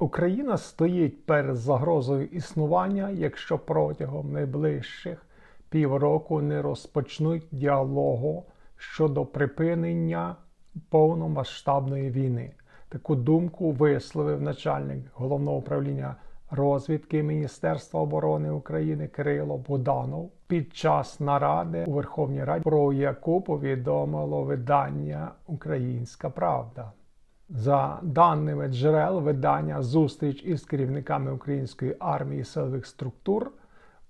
Україна стоїть перед загрозою існування, якщо протягом найближчих півроку не розпочнуть діалогу щодо припинення повномасштабної війни. Таку думку висловив начальник головного управління розвідки Міністерства оборони України Кирило Буданов під час наради у Верховній Раді, про яку повідомило видання Українська Правда. За даними джерел видання зустріч із керівниками української армії силових структур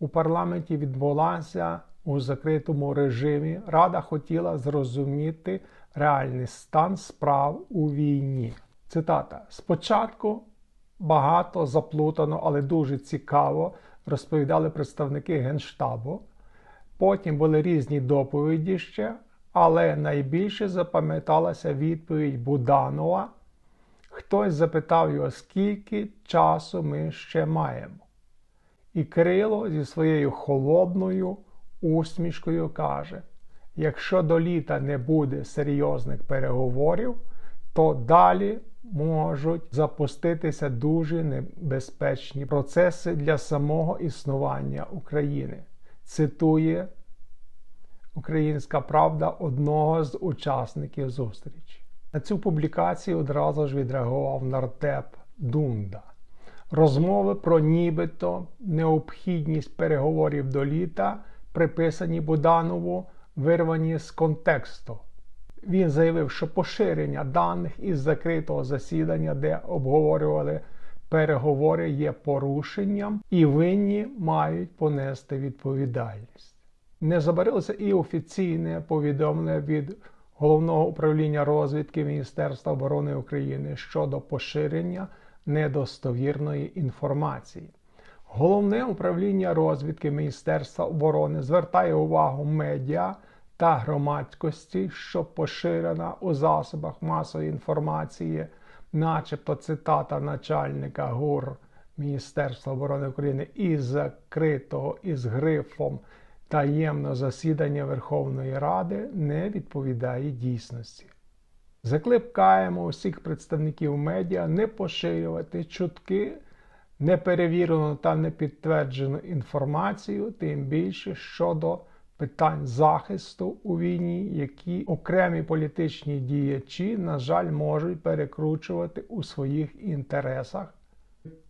у парламенті відбулася у закритому режимі. Рада хотіла зрозуміти реальний стан справ у війні. Цитата: спочатку багато заплутано, але дуже цікаво розповідали представники Генштабу. Потім були різні доповіді ще, але найбільше запам'яталася відповідь Буданова. Хтось запитав його, скільки часу ми ще маємо. І Кирило зі своєю холодною усмішкою каже: якщо до літа не буде серйозних переговорів, то далі можуть запуститися дуже небезпечні процеси для самого існування України. Цитує Українська Правда одного з учасників зустрічі. На цю публікацію одразу ж відреагував нардеп Дунда. Розмови про нібито необхідність переговорів до літа, приписані Буданову, вирвані з контексту. Він заявив, що поширення даних із закритого засідання, де обговорювали переговори, є порушенням, і винні мають понести відповідальність. Не забарилося і офіційне повідомлення від головного управління розвідки Міністерства оборони України щодо поширення недостовірної інформації. Головне управління розвідки Міністерства оборони звертає увагу медіа та громадськості, що поширена у засобах масової інформації, начебто цитата начальника ГУР Міністерства оборони України із закритого із грифом таємне засідання Верховної Ради не відповідає дійсності. Закликаємо усіх представників медіа не поширювати чутки, неперевірену та непідтверджену інформацію, тим більше щодо питань захисту у війні, які окремі політичні діячі, на жаль, можуть перекручувати у своїх інтересах,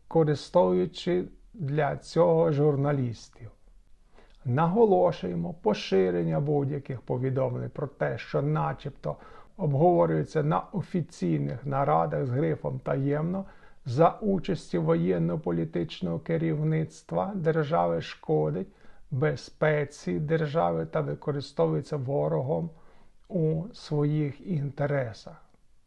користуючи для цього журналістів. Наголошуємо поширення будь-яких повідомлень про те, що, начебто, обговорюється на офіційних нарадах з грифом таємно за участі воєнно-політичного керівництва держави шкодить безпеці держави та використовується ворогом у своїх інтересах.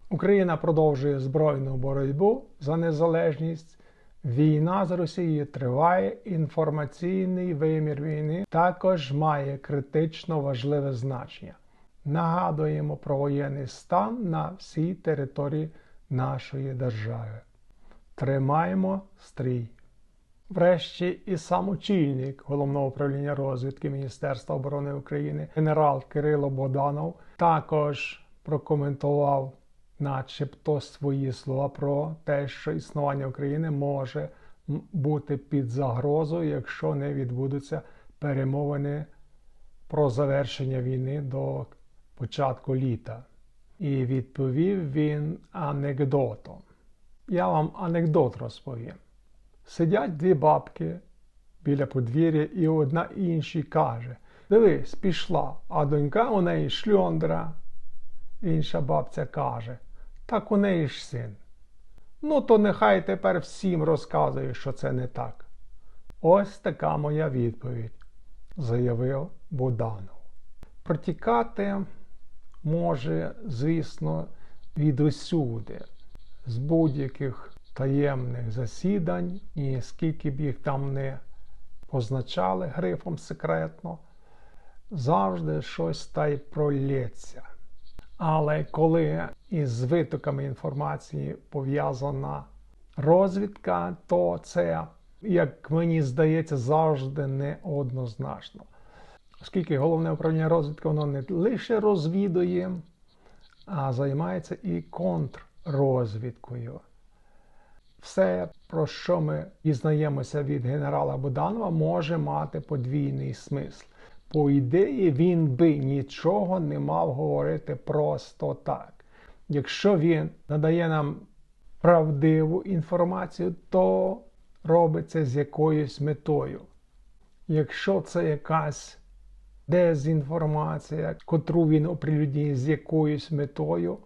Україна продовжує збройну боротьбу за незалежність. Війна з Росією триває, інформаційний вимір війни також має критично важливе значення. Нагадуємо про воєнний стан на всій території нашої держави. Тримаємо стрій. Врешті і сам очільник головного управління розвідки Міністерства оборони України генерал Кирило Боданов також прокоментував, начебто, свої слова про те, що існування України може бути під загрозою, якщо не відбудуться перемовини про завершення війни до початку літа. І відповів він анекдотом. Я вам анекдот розповім. Сидять дві бабки біля подвір'я, і одна іншій каже: Дивись, пішла, а донька у неї шльондра. Інша бабця каже, так у неї ж син. Ну, то нехай тепер всім розказує, що це не так. Ось така моя відповідь, заявив Буданов. Протікати може, звісно, від усюди, з будь-яких таємних засідань, і скільки б їх там не позначали грифом секретно, завжди щось та й пролється. Але коли із витоками інформації пов'язана розвідка, то це, як мені здається, завжди неоднозначно. Оскільки головне управління розвідки воно не лише розвідує, а займається і контррозвідкою все, про що ми дізнаємося від генерала Буданова, може мати подвійний смисл. По ідеї, він би нічого не мав говорити просто так. Якщо він надає нам правдиву інформацію, то робиться з якоюсь метою. Якщо це якась дезінформація, котру він оприлюднює з якоюсь метою,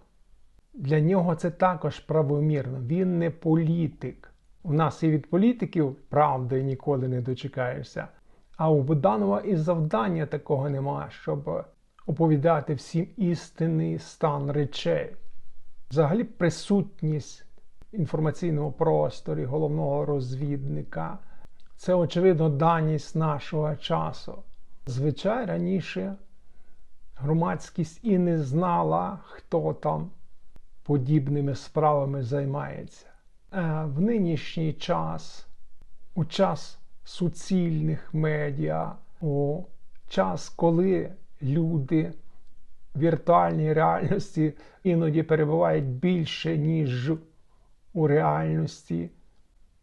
для нього це також правомірно. Він не політик. У нас і від політиків правди ніколи не дочекаєшся. А у Буданова і завдання такого немає, щоб оповідати всім істинний стан речей. Взагалі, присутність в інформаційному просторі головного розвідника це, очевидно, даність нашого часу. Звичай раніше громадськість і не знала, хто там подібними справами займається. В нинішній час, у час суцільних медіа, у час, коли люди в віртуальній реальності іноді перебувають більше, ніж у реальності,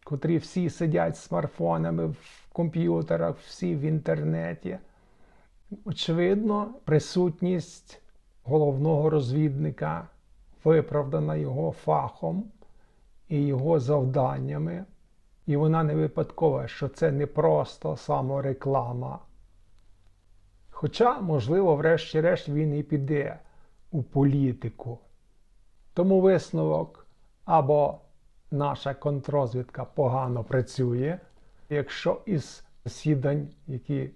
котрі всі сидять смартфонами в комп'ютерах, всі в інтернеті. Очевидно, присутність головного розвідника виправдана його фахом і його завданнями. І вона не випадкова, що це не просто самореклама. Хоча, можливо, врешті-решт він і піде у політику. Тому висновок або наша контрозвідка погано працює, якщо із засідань, які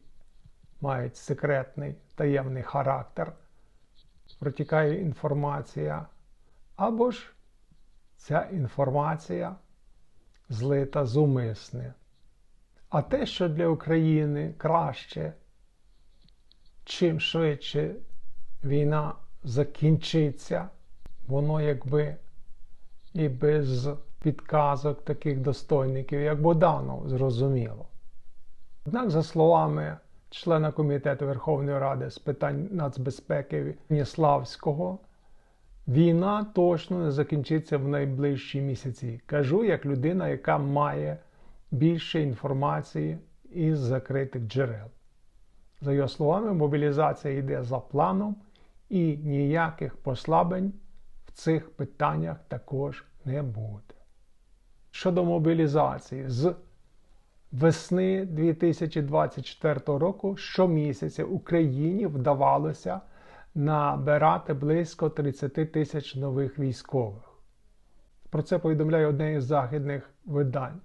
мають секретний таємний характер, протікає інформація, або ж ця інформація злита зумисне. А те, що для України краще, чим швидше війна закінчиться, воно якби і без підказок таких достойників, як Боданов, зрозуміло. Однак, за словами члена Комітету Верховної Ради з питань нацбезпеки Вніславського, війна точно не закінчиться в найближчі місяці. Кажу як людина, яка має більше інформації із закритих джерел. За його словами, мобілізація йде за планом, і ніяких послаблень в цих питаннях також не буде. Щодо мобілізації, з весни 2024 року щомісяця Україні вдавалося набирати близько 30 тисяч нових військових. Про це повідомляє одне із західних видань.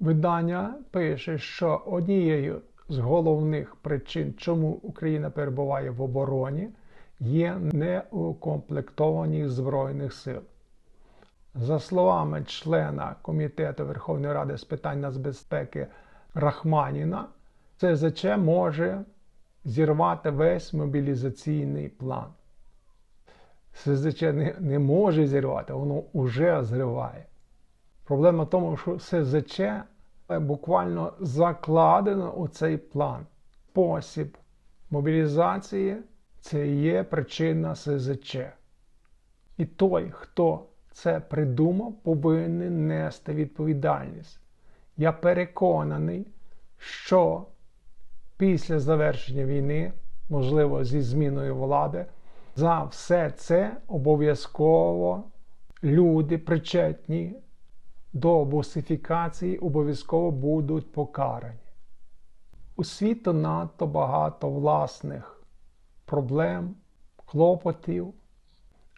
Видання пише, що однією з головних причин, чому Україна перебуває в обороні, є неукомплектованість Збройних сил. За словами члена Комітету Верховної Ради з питань нацбезпеки Рахманіна, ЦЗЧ може зірвати весь мобілізаційний план. СЗЧ не, не може зірвати, воно вже зриває. Проблема в тому, що СЗЧ буквально закладено у цей план. Спосіб мобілізації це є причина СЗЧ. І той, хто це придумав, повинен нести відповідальність. Я переконаний, що після завершення війни, можливо, зі зміною влади, за все це обов'язково люди причетні до босифікації обов'язково будуть покарані. У світу надто багато власних проблем, клопотів,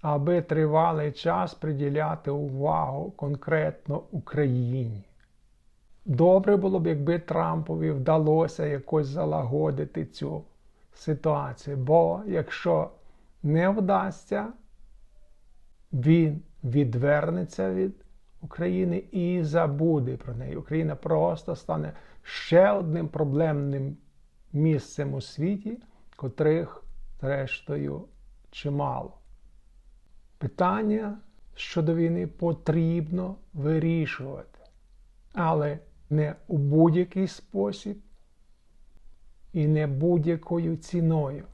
аби тривалий час приділяти увагу конкретно Україні. Добре було б, якби Трампові вдалося якось залагодити цю ситуацію, бо якщо не вдасться, він відвернеться від України і забуде про неї. Україна просто стане ще одним проблемним місцем у світі, котрих, зрештою, чимало. Питання щодо війни потрібно вирішувати, але не у будь-який спосіб і не будь-якою ціною.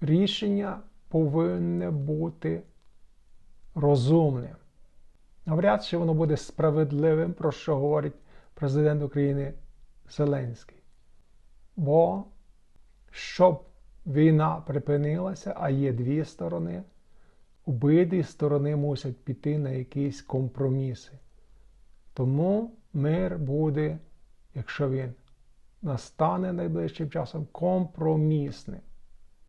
Рішення повинне бути розумним. Навряд чи воно буде справедливим, про що говорить президент України Зеленський. Бо щоб війна припинилася, а є дві сторони, обидві сторони мусять піти на якісь компроміси. Тому мир буде, якщо він настане найближчим часом, компромісним.